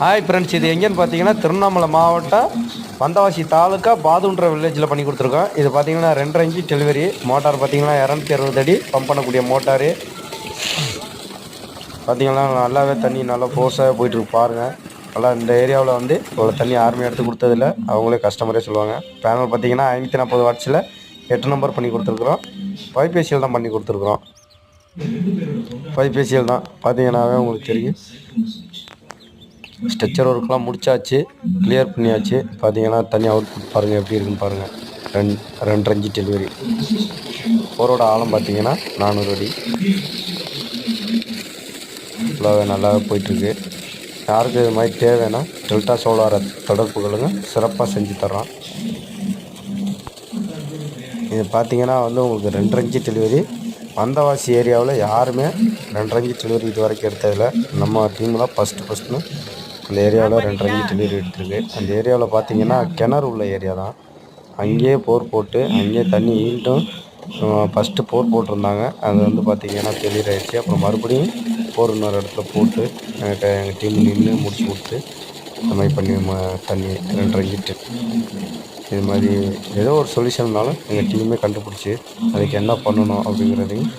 Hi friends இது எங்கேன்னு பார்த்தீங்கன்னா திருவண்ணாமலை மாவட்டம் வந்தவாசி தாலுக்கா பாதுன்ற வில்லேஜில் பண்ணி கொடுத்துருக்கோம். இது பார்த்தீங்கன்னா ரெண்டரை இன்ச்சு டெலிவரி மோட்டார் பார்த்தீங்கன்னா இரநூத்தி அறுபது அடி பம்ப் பண்ணக்கூடிய மோட்டாரு. பார்த்தீங்கன்னா நல்லாவே தண்ணி நல்லா ஃபோர்ஸாக போயிட்டுருக்கு பாருங்கள் நல்லா இந்த ஏரியாவில் வந்து இவ்வளோ தண்ணி யாருமே எடுத்து கொடுத்ததில்ல. அவங்களே கஸ்டமரே சொல்லுவாங்க. பேனல் பார்த்தீங்கன்னா ஐநூற்றி நாற்பது வாட்ஸில் எட்டு நம்பர் பண்ணி கொடுத்துருக்குறோம். பைபேசியில் தான் பண்ணி கொடுத்துருக்குறோம். வைபேசியில் தான். பார்த்தீங்கன்னாவே உங்களுக்கு தெரியும். ஸ்ட்ரெச்சர் ஒர்க்லாம் முடிச்சாச்சு கிளியர் பண்ணியாச்சு. பார்த்தீங்கன்னா தனி அவுட் புட் பாருங்கள் எப்படி இருக்குன்னு பாருங்கள் ரெண்டு ரெண்டு டெலிவரி போரோட ஆழம் பார்த்தீங்கன்னா நானூறு அடி. ஃபுல்லாகவே நல்லாவே போயிட்டுருக்கு. யாருக்கு இது மாதிரி தேவைன்னா டெல்டா சோலாரை தொடர்பு சிறப்பாக செஞ்சு தர்றோம். இது பார்த்தீங்கன்னா வந்து உங்களுக்கு ரெண்டரை டெலிவரி வந்தவாசி ஏரியாவில் யாருமே ரெண்டரை டெலிவரி இது வரைக்கும் எடுத்ததில்லை. நம்ம டீமில் ஃபஸ்ட்டு ஃபஸ்ட்டுன்னு அந்த ஏரியாவில் ரெண்டரை இன்ச்சு டெலிவரி எடுத்துருக்கு. அந்த ஏரியாவில் பார்த்தீங்கன்னா கிணறு உள்ள ஏரியா தான். அங்கேயே போர் போட்டு அங்கேயே தண்ணி ஈண்டும் ஃபஸ்ட்டு போர் போட்டிருந்தாங்க. அது வந்து பார்த்தீங்கன்னா ஃபெயிலியர் ஆயிடுச்சு. அப்புறம் மறுபடியும் போர் இன்னொரு இடத்துல போட்டு எங்கள் எங்கள் டீம் நின்று முடிச்சு கொடுத்து இந்த மாதிரி பண்ணி ம- தண்ணி ரெண்டரை இன்ச்சு இது மாதிரி ஏதோ ஒரு சொல்யூஷன்னாலும் எங்கள் டீமே கண்டுபிடிச்சி அதுக்கு என்ன பண்ணணும் அப்படிங்கிறதையும்